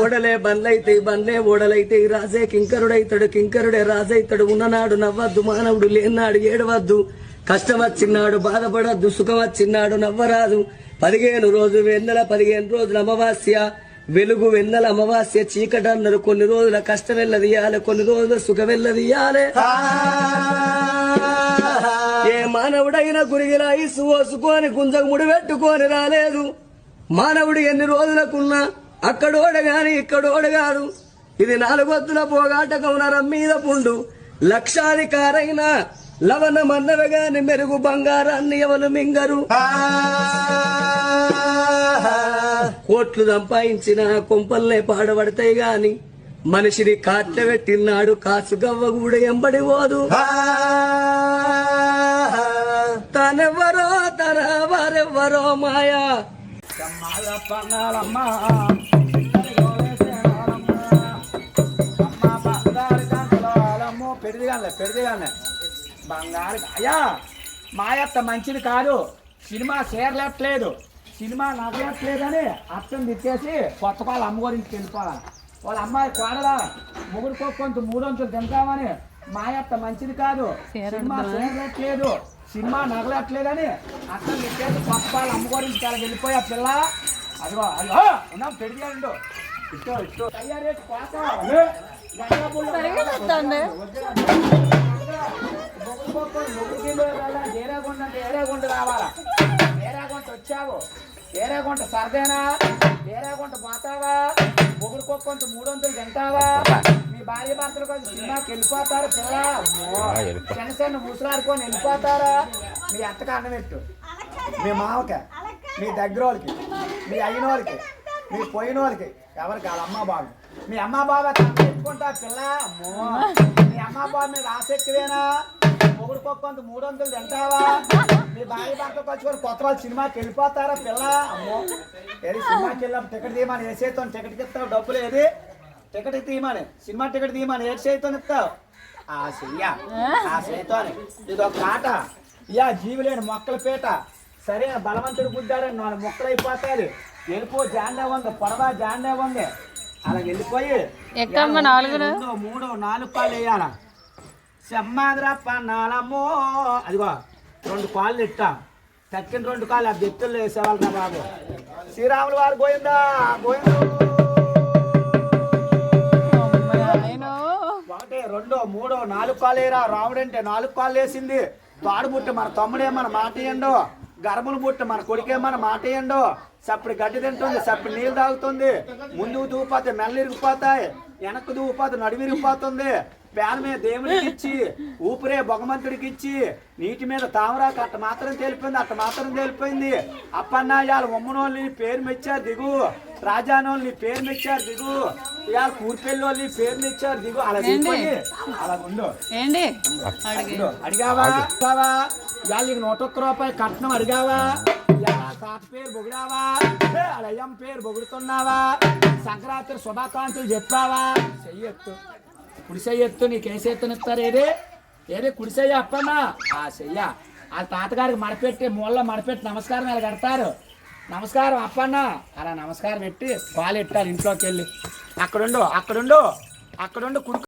ఓడలే బండ్లైతే బండ్లే ఓడలైతే రాజే కింకరుడైతాడు కింకరుడే రాజైతాడు. ఉన్ననాడు నవ్వద్దు మానవుడు లేనాడు ఏడవద్దు. కష్టం వచ్చినాడు బాధపడద్దు సుఖం వచ్చినాడు నవ్వరాదు. పదిహేను రోజు వెన్నెల పదిహేను రోజుల అమావాస్య. వెలుగు వెన్నెల అమావాస్య చీకటి అన్నారు కొన్ని రోజుల కష్టం వెళ్ళదీయాలి కొన్ని రోజుల సుఖం వెళ్ళదీయాలి. ఏ మానవుడైన గురిగిలా ఇసు ఓసుకొని గుంజకు ముడి పెట్టుకొని రాలేదు. మానవుడు ఎన్ని రోజులకున్నా అక్కడోడ గాని ఇక్కడోడ కాదు ఇది నాలుగొద్దుల పోగాటకం నరం మీద పుండు. లక్షాధికారైన లవణ మన్నవ గాని మెరుగు బంగారాన్ని ఎవరు మింగరు? కోట్లు సంపాదించిన కొంపల్నే పాడబడతాయి గాని మనిషిని కాట్ల పెట్టినాడు కాసు గవ్వ కూడా ఎంబడి పోదు. తనెవరో తన వారెవ్వరో మాయా పెడిదిగానే పెడిదిగానే. బంగారు అయ్యా మాయత్త మంచిది కాదు. సినిమా చేరలేట్లేదు సినిమా నగలేట్లేదని అర్థం తిట్టేసి కొత్త పాలు అమ్మ గురించి వెళ్ళిపోవాలి. వాళ్ళ అమ్మాయి కోడలా ముగ్గురు కొంత మూడొంతులు తింటామని మాయత్త మంచిది కాదు. సినిమా చేరలేట్లేదు సినిమా నగలట్లేదని అర్థం తిట్టేసి కొత్త పాలు అమ్మ గురించి చాలా వెళ్ళిపోయా పిల్ల అదిగో అదిగో ఉన్నాం పెడిగాడు ఇష్టం ఇష్టం అయ్యారేట్ కోత ఏ, గంగా పుల్ల. ఏరాగుంట అంటే ఏరాగుంట రావాలా? ఏరాగుంట వచ్చావు? ఏరాగుంట సరదేనా ఏరాగుంట పోతావా ముగ్గురు కొంత మూడు వందలు తింటావా? మీ భార్య భర్తలు కొంచెం సినిమాకి వెళ్ళిపోతారు పిల్ల చిన్న చిన్న ముసలాడుకొని వెళ్ళిపోతారా? మీ అత్తకి అన్నం పెట్టు మీ మామకి మీ దగ్గర వాళ్ళకి మీ అయిన వాళ్ళకి మీ పోయిన వాళ్ళకి ఎవరికి? వాళ్ళ అమ్మ బాబు మీ అమ్మ బాబా పెట్టుకుంటా పిల్ల. అమ్మో. మీ అమ్మ బాబు మీద ఆసక్తివేనా మొగుడు కొంత మూడు వందలు తింటావా? మీ భార్య భర్త పచ్చుకొని కొత్త వాళ్ళు సినిమాకి వెళ్ళిపోతారా పిల్ల? అమ్మో. ఏది సినిమాకి వెళ్ళాం టికెట్ తీయమని చేతో టికెట్కి ఇస్తావు? డబ్బులు ఏది? టికెట్ తీయమని. సినిమా టికెట్ తీయమని ఏ చేతో ఇస్తావు ఆ చెయ్య ఆ? చేతోని ఇది ఒక ఆట ఇయా జీవులేని మొక్కల పీట. సరైన బలవంతుడు గుద్దారని నాలుగు మొక్కలు అయిపోతాయి. వెళ్ళిపో జాండే ఉంది పొడవ జాండే ఉంది. అలా వెళ్ళిపోయి? రెండో మూడో నాలుగు కాళ్ళు వేయాల. సెమ్మాదిరా పన్నాలమ్మో. అదిగో రెండు కాళ్ళు ఇట్టా. తక్కిన రెండు కాళ్ళు ఆ బెత్తుల్లో వేసేవాళ్ళు బాబు. శ్రీరాములు వారు గోయిందా గోయిందు నాలుగు రాముడు అంటే నాలుగు కాళ్ళు వేసింది. తాడు బుట్ట మన తమ్ముడే మన మాట ఏండో గర్భలు బుట్ట మన కొడుకే మన మాట ఏండో సప్పుడు గడ్డి తింటుంది సప్పుడు నీళ్ళు తాగుతుంది. ముందుకు దూపోతే మెల్లరిగిపోతాయి వెనక్కు దూపోతే నడిమిరిగిపోతుంది పేన మీద దేవుడికి ఇచ్చి ఊపిరే భగవంతుడికి ఇచ్చి నీటి మీద తామరాకు అట్ట మాత్రం తేలిపోయింది అట్ట మాత్రం తేలిపోయింది. అప్పన్నాయాలు ఉమ్మనోళ్ళు పేరు మెచ్చారు దిగు. రాజానోళ్ళు నీ పేరు మెచ్చారు దిగు. దిగు అలా ఉండు. ఏంటి. అడిగావా? అడిగావా? ఇవాళ నీకు నూట ఒక్క రూపాయి కట్నం అడిగావా? పేరు అయ్యం పేరు పొగుడుతున్నావా సంక్రాంతి శుభాకాంక్షలు చెప్పావా? చెయ్యొత్తు. కుడి చెయ్యొత్తు నీకు ఏ చేతునిస్తారు ఏది? ఏది? కుడి చెయ్య అప్పన్నా ఆ చెయ్య. వాళ్ళ తాతగారికి మడపెట్టి మూలలో మడపెట్టి నమస్కారం ఇలా కడతారు. నమస్కారం అప్పన్న. అలా నమస్కారం పెట్టి పాలు ఎట్టాలి ఇంట్లోకి వెళ్ళి అక్కడుండు అక్కడుండు అక్కడుండు కుడుకు